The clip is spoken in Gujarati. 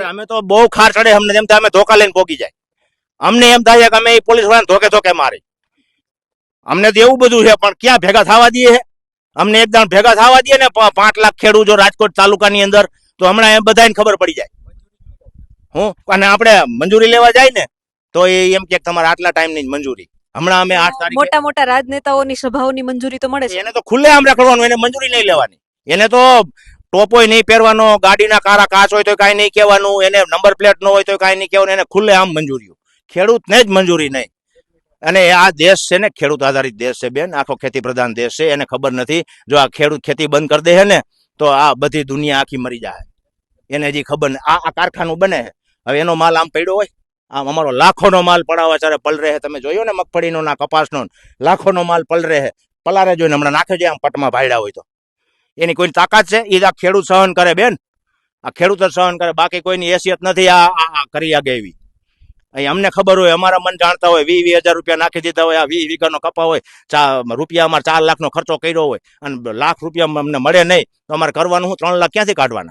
અમે તો બહુ ખાર ચડે અમને એમ થાય અમે ધોકા લઈને પોગી જાય. અમને એમ થાય કે અમે એ પોલીસ વાળાને ધોકે ધોકે મારી. અમને તો એવું બધું છે પણ ક્યાં ભેગા થવા દઈએ અમને એકદમ ભેગા થવા દઈએ ને પાંચ લાખ ખેડૂત જો રાજકોટ તાલુકાની અંદર તો હમણાં એમ બધાને ખબર પડી જાય. હું? અને આપણે મંજૂરી લેવા જાય ને તો એ એમ કે તમારે આટલા ટાઈમની મંજૂરી. હમણાં અમે આઠ તારીખ મોટા મોટા રાજનેતાઓની સભાઓની મંજૂરી તો મળે છે. એને તો ખુલ્લે આમ રખડવાનું એને મંજૂરી નહીં લેવાની. એને તો ટોપોય નહીં પહેરવાનો, ગાડીના કારા કાચ હોય તો કાંઈ નહીં કહેવાનું, એને નંબર પ્લેટ ન હોય તો કાંઈ નહીં કહેવાનું, એને ખુલ્લે આમ મંજૂરીઓ. ખેડૂતને જ મંજૂરી નહીં. અને આ દેશ છે ને, ખેડૂત આધારિત દેશ છે બેન, આખો ખેતી પ્રધાન દેશ છે, એને ખબર નથી. જો આ ખેડૂત ખેતી બંધ કરી દે છે ને, તો આ બધી દુનિયા આખી મરી જાય. એને હજી ખબર નહીં આ આ કારખાનું બને હવે એનો માલ આમ પડ્યો હોય. આમ અમારો લાખોનો માલ પડાવવા ચારે પલરે હે તમે જોયો ને મગફળીનો ના કપાસનો લાખોનો માલ પલરે રહે પલારે જોઈને હમણાં નાખે છે, આમ પટમાં ભાડ્યા હોય તો. એની કોઈ તાકાત છે? એ આ ખેડૂત સહન કરે બેન. આ ખેડૂત સહન કરે. બાકી કોઈની હેસિયત નથી આ કરી આગે એવી. અહીં અમને ખબર હોય, અમારા મન જાણતા હોય વીસ વીસ હજાર રૂપિયા નાખી દીધા હોય, આ વીસ વીઘાનો કપા હોય, ચા રૂપિયા અમારે ચાર લાખનો ખર્ચો કર્યો હોય, અને લાખ રૂપિયા અમને મળે નહીં, તો અમારે કરવાનું હું ત્રણ લાખ ક્યાંથી કાઢવાના?